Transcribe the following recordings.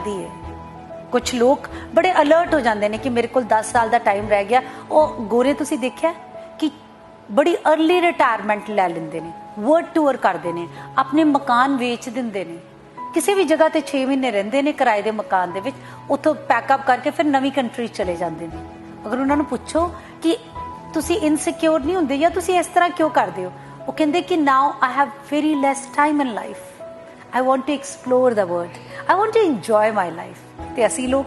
ਦੀ ਹੈ। ਕੁਝ ਲੋਕ ਬੜੇ ਅਲਰਟ ਹੋ ਜਾਂਦੇ ਨੇ ਕਿ ਮੇਰੇ ਕੋਲ 10 ਸਾਲ ਦਾ ਟਾਈਮ ਰਹਿ ਗਿਆ। ਉਹ ਗੋਰੇ ਤੁਸੀਂ ਦੇਖਿਆ ਕਿ ਬੜੀ अर्ਲੀ ਰਿਟਾਇਰਮੈਂਟ ਲੈ ਲੈਂਦੇ ਨੇ ਵਰਡ ਟੂਰ ਕਰਦੇ ਨੇ, ਆਪਣੇ ਮਕਾਨ ਵੇਚ ਦਿੰਦੇ ਨੇ। ਕਿਸੇ ਵੀ ਜਗ੍ਹਾ ਤੇ 6 ਮਹੀਨੇ ਰਹਿੰਦੇ ਨੇ ਕਿਰਾਏ ਦੇ ਮਕਾਨ ਦੇ ਵਿੱਚ, ਉੱਥੋਂ ਪੈਕਅਪ ਕਰਕੇ ਫਿਰ ਨਵੀਂ ਕੰਟਰੀ ਚਲੇ ਜਾਂਦੇ ਨੇ। ਅਗਰ ਉਹਨਾਂ ਨੂੰ ਪੁੱਛੋ ਕਿ ਤੁਸੀਂ ਇਨਸਿਕਿਉਰ ਨਹੀਂ ਹੁੰਦੇ ਜਾਂ ਤੁਸੀਂ ਇਸ ਤਰ੍ਹਾਂ ਕਿਉਂ ਕਰਦੇ ਹੋ, ਉਹ ਕਹਿੰਦੇ ਕਿ now I have very less time in life I want to explore the world I want to enjoy my life ਤੇ ਅਸੀਂ ਲੋਕ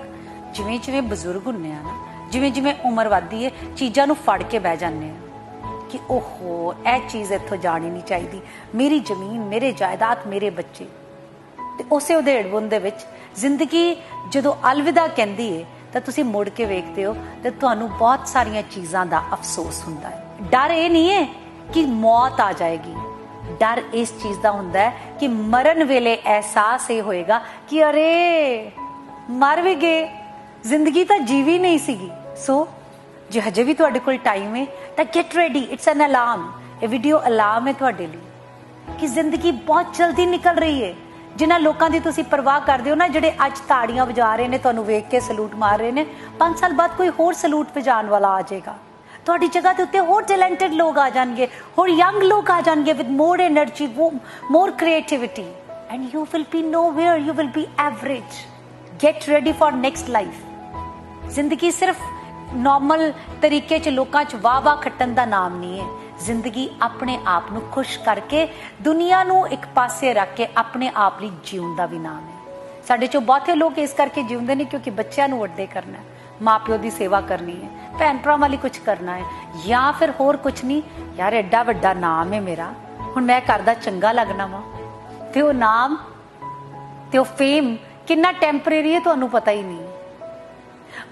ਜਿਵੇਂ ਜਿਵੇਂ ਬਜ਼ੁਰਗ ਹੁੰਨੇ ਆ ਨਾ, ਜਿਵੇਂ ਜਿਵੇਂ ਉਮਰ ਵੱਧਦੀ ਹੈ ਚੀਜ਼ਾਂ ਨੂੰ ਫੜ ਕੇ ਬਹਿ ਜਾਂਦੇ ਆ ਕਿ ਓਹੋ, ਇਹ ਚੀਜ਼ ਇੱਥੋਂ ਜਾਣੀ ਨਹੀਂ ਚਾਹੀਦੀ। ਮੇਰੀ ਜ਼ਮੀਨ, ਮੇਰੇ ਜਾਇਦਾਦ, ਮੇਰੇ ਬੱਚੇ। ਤੇ ਉਸੇ ਉਧੇੜ ਦੇ ਵਿੱਚ ਜ਼ਿੰਦਗੀ ਜਦੋਂ ਅਲਵਿਦਾ ਕਹਿੰਦੀ ਹੈ ਤਾਂ ਤੁਸੀਂ ਮੁੜ ਕੇ ਵੇਖਦੇ ਹੋ ਤੇ ਤੁਹਾਨੂੰ ਬਹੁਤ ਸਾਰੀਆਂ ਚੀਜ਼ਾਂ ਦਾ ਅਫਸੋਸ ਹੁੰਦਾ ਹੈ ਡਰ ਇਹ ਨਹੀਂ ਹੈ ਕਿ ਮੌਤ ਆ ਜਾਏਗੀ। ਡਰ ਇਸ ਚੀਜ਼ ਦਾ ਹੁੰਦਾ ਹੈ ਕਿ ਮਰਨ ਵੇਲੇ ਅਹਿਸਾਸ ਇਹ ਹੋਏਗਾ ਕਿ ਅਰੇ, ਮਰ ਵੀ ਗਏ, ਜ਼ਿੰਦਗੀ ਤਾਂ ਜੀਵੀ ਨਹੀਂ ਸੀਗੀ। ਸੋ ਜੇ ਹਜੇ ਵੀ ਤੁਹਾਡੇ ਕੋਲ ਟਾਈਮ ਹੈ, ਤਾਂ get ready it's an alarm ਇਹ ਵੀਡੀਓ ਅਲਾਰਮ ਹੈ ਤੁਹਾਡੇ ਲਈ। ਕਿ ਜ਼ਿੰਦਗੀ ਬਹੁਤ ਜਲਦੀ ਨਿਕਲ ਰਹੀ ਹੈ। ਜਿਨ੍ਹਾਂ ਲੋਕਾਂ ਦੀ ਤੁਸੀਂ ਪਰਵਾਹ ਕਰਦੇ ਹੋ ਨਾ, ਜਿਹੜੇ ਅੱਜ ਤਾੜੀਆਂ ਵਜਾ ਰਹੇ ਨੇ, ਤੁਹਾਨੂੰ ਵੇਖ ਕੇ ਸਲੂਟ ਮਾਰ ਰਹੇ ਨੇ 5 ਸਾਲ ਬਾਅਦ ਕੋਈ ਹੋਰ ਸਲੂਟ ਵਜਾਉਣ ਵਾਲਾ ਆ ਜਾਏਗਾ। ਤੁਹਾਡੀ ਜਗ੍ਹਾ ਦੇ ਉੱਤੇ ਹੋਰ ਟੈਲੈਂਟਡ ਲੋਕ ਆ ਜਾਣਗੇ, ਹੋਰ ਯੰਗ ਲੋਕ ਆ ਜਾਣਗੇ with more energy more creativity and you will be nowhere you will be average get ready for next life ਜ਼ਿੰਦਗੀ ਸਿਰਫ ਨਾਰਮਲ ਤਰੀਕੇ 'ਚ ਲੋਕਾਂ 'ਚ ਵਾਵਾ ਖੱਟਣ ਦਾ ਨਾਮ ਨਹੀਂ ਹੈ। ਜ਼ਿੰਦਗੀ ਆਪਣੇ ਆਪ ਨੂੰ ਖੁਸ਼ ਕਰਕੇ, ਦੁਨੀਆ ਨੂੰ ਇੱਕ ਪਾਸੇ ਰੱਖ ਕੇ ਆਪਣੇ ਆਪ ਲਈ ਜੀਉਣ ਦਾ ਵੀ ਨਾਮ ਹੈ। ਸਾਡੇ ਚੋਂ ਬਹੁਤੇ ਲੋਕ ਇਸ ਕਰਕੇ ਜਿਉਂਦੇ ਨੇ ਕਿਉਂਕਿ ਬੱਚਿਆਂ ਨੂੰ ਵੱਡੇ ਕਰਨਾ ਮਾਪਿਓ ਦੀ ਸੇਵਾ ਕਰਨੀ ਹੈ, ਭੈਣ ਭਰਾਵਾਂ ਲਈ ਕੁਝ ਕਰਨਾ ਹੈ, ਜਾਂ ਫਿਰ ਹੋਰ ਕੁਝ ਨਹੀਂ। ਯਾਰ ਐਡਾ ਵੱਡਾ ਨਾਮ ਹੈ ਮੇਰਾ। ਹੁਣ ਮੈਂ ਕਰਦਾ ਚੰਗਾ ਲੱਗਣਾ ਵਾ। ਤੇ ਉਹ ਨਾਮ, ਤੇ ਉਹ ਫੇਮ ਕਿੰਨਾ ਟੈਂਪਰੇਰੀ ਹੈ ਤੁਹਾਨੂੰ ਪਤਾ ਹੀ ਨਹੀਂ।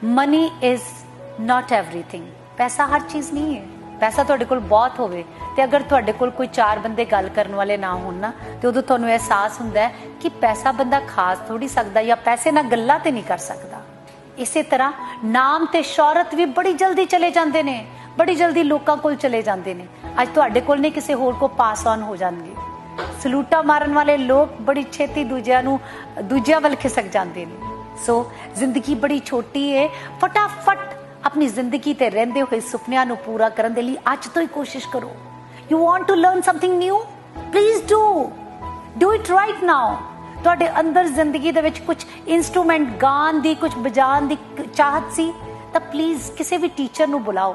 ਮਨੀ ਇਜ਼ ਨਾਟ ਐਵਰੀਥਿੰਗ ਪੈਸਾ ਹਰ ਚੀਜ਼ ਨਹੀਂ ਹੈ। ਪੈਸਾ ਤੁਹਾਡੇ ਕੋਲ ਬਹੁਤ ਹੋਵੇ। ਤੇ ਅਗਰ ਤੁਹਾਡੇ ਕੋਲ ਕੋਈ ਚਾਰ ਬੰਦੇ ਗੱਲ ਕਰਨ ਵਾਲੇ ਨਾ ਹੋਣ ਨਾ, ਤੇ ਉਦੋਂ ਤੁਹਾਨੂੰ ਅਹਿਸਾਸ ਹੁੰਦਾ ਹੈ ਕਿ ਪੈਸਾ ਬੰਦਾ ਖਾਸ ਥੋੜੀ ਸਕਦਾ ਜਾਂ ਪੈਸੇ ਨਾਲ ਗੱਲਾਂ ਤੇ ਨਹੀਂ ਕਰ ਸਕਦਾ। ਇਸੇ ਤਰ੍ਹਾਂ ਨਾਮ ਤੇ ਸ਼ੌਹਰਤ ਵੀ ਬੜੀ ਜਲਦੀ ਚਲੇ ਜਾਂਦੇ ਨੇ, ਬੜੀ ਜਲਦੀ ਲੋਕਾਂ ਕੋਲ ਚਲੇ ਜਾਂਦੇ ਨੇ। ਅੱਜ ਤੁਹਾਡੇ ਕੋਲ ਨਹੀਂ, ਕਿਸੇ ਹੋਰ ਕੋ ਪਾਸ ਆਨ ਹੋ ਜਾਣਗੇ। ਸਲੂਟਾ ਮਾਰਨ ਵਾਲੇ ਲੋਕ ਬੜੀ ਛੇਤੀ ਦੂਜਿਆਂ ਨੂੰ, ਦੂਜਿਆਂ ਵੱਲ ਖਿਸਕ ਜਾਂਦੇ ਨੇ। ਸੋ ਜ਼ਿੰਦਗੀ ਬੜੀ ਛੋਟੀ ਹੈ ਫਟਾਫਟ ਆਪਣੀ ਜ਼ਿੰਦਗੀ ਤੇ ਰਹਿੰਦੇ ਹੋਏ ਸੁਪਨਿਆਂ ਨੂੰ ਪੂਰਾ ਕਰਨ ਦੇ ਲਈ ਅੱਜ ਤੋਂ ਹੀ ਕੋਸ਼ਿਸ਼ ਕਰੋ। You want to learn something new please do do it right now ਤੁਹਾਡੇ ਅੰਦਰ ਜ਼ਿੰਦਗੀ ਦੇ ਵਿੱਚ ਕੁਝ ਇਨਸਟਰੂਮੈਂਟ ਗਾਣ ਦੀ ਕੁਝ ਵਜਾਉਣ ਦੀ ਚਾਹਤ ਸੀ, ਤਾਂ ਪਲੀਜ਼ ਕਿਸੇ ਵੀ ਟੀਚਰ ਨੂੰ ਬੁਲਾਓ।